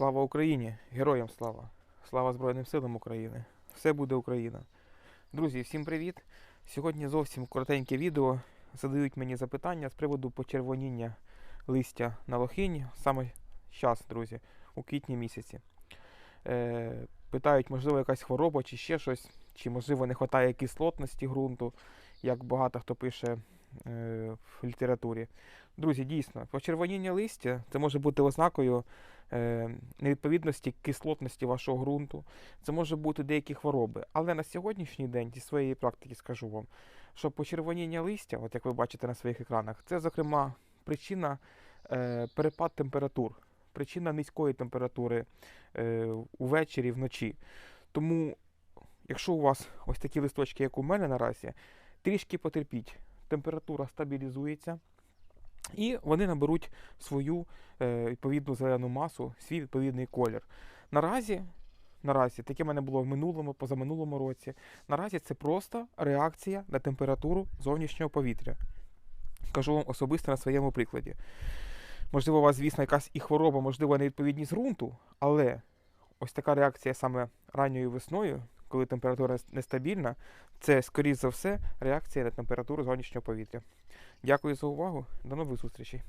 Слава Україні! Героям слава! Слава Збройним силам України! Все буде Україна! Друзі, всім привіт! Сьогодні зовсім коротеньке відео. Задають мені запитання з приводу почервоніння листя на лохині. Саме зараз, друзі, у квітні місяці. Е, питають, можливо, якась хвороба чи ще щось, чи можливо не вистачає кислотності ґрунту, як багато хто пише в літературі. Друзі, дійсно, почервоніння листя це може бути ознакою е, невідповідності кислотності вашого ґрунту. Це може бути деякі хвороби. Але на сьогоднішній день зі своєї практики скажу вам, що почервоніння листя, от як ви бачите на своїх екранах, це, зокрема, причина е, перепад температур, причина низької температури е, увечері, вночі. Тому, якщо у вас ось такі листочки, як у мене наразі, трішки потерпіть, температура стабілізується. І вони наберуть свою е, відповідну зелену масу, свій відповідний колір. Наразі, наразі, таке в мене було в минулому, позаминулому році. Наразі це просто реакція на температуру зовнішнього повітря. Кажу вам особисто на своєму прикладі. Можливо, у вас, звісно, якась і хвороба, можливо, невідповідність ґрунту, але ось така реакція саме ранньою весною, коли температура нестабільна, це, скоріш за все, реакція на температуру зовнішнього повітря. Дякую за увагу. До нових зустрічей.